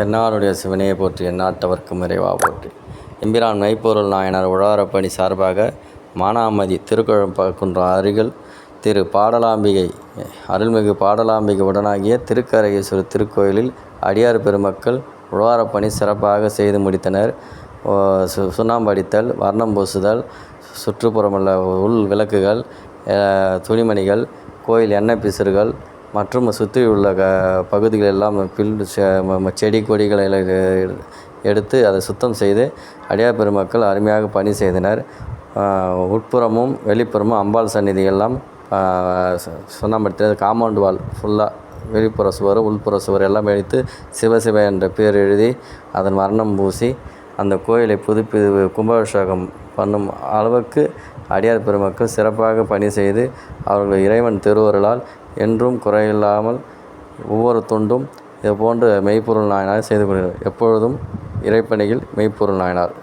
தென்னாருடைய சிவனையை போற்றி எந்நாட்டவர்க்கும் இறைவா போற்றி. எம்பிரான் மைப்பொருள் நாயனார் உழவாரப்பணி சார்பாக மானாமதி திருக்குழம்பகுன்றம் அருகில் திரு பாடலாம்பிகை அருள்மிகு பாடலாம்பிகை உடனாகிய திருக்கரகேஸ்வரர் திருக்கோயிலில் அடியார் பெருமக்கள் உழவாரப்பணி சிறப்பாக செய்து முடித்தனர். சு சுண்ணாம்பு அடித்தல் வர்ணம் பூசுதல் சுற்றுப்புறமுள்ள உள் விளக்குகள் துணிமணிகள் கோயில் எண்ணெய் பிசுறுகள் மற்றும் சுற்றி உள்ள க பகுதிகள் எல்லாம் பில் செ- ம- செடி கொடிகளை எடுத்து அதை சுத்தம் செய்து அடியார் பெருமக்கள் அருமையாக பணி செய்தனர். உட்புறமும் வெளிப்புறமும் அம்பாள் சந்நிதி எல்லாம் ஆஹ் சு- காம்பவுண்ட் வால் ஃபுல்லாக வெளிப்புற சுவர் உள்புற சுவர் எல்லாம் எழுத்து சிவசிவ என்ற பேர் எழுதி அதன் வர்ணம் பூசி அந்த கோயிலை புதுப்பி கும்பாபிஷேகம் பண்ணும் அளவுக்கு அடியார் பெருமக்கள் சிறப்பாக பணி செய்து அவர்கள் இறைவன் திருவருளால் என்றும் குறையில்லாமல் ஒவ்வொரு தொண்டும் இது போன்று மெய்ப்பொருள் நாயனார் செய்து கொள்கிறார் எப்பொழுதும் இறைப்பணியில் மெய்ப்பொருள் நாயனார்.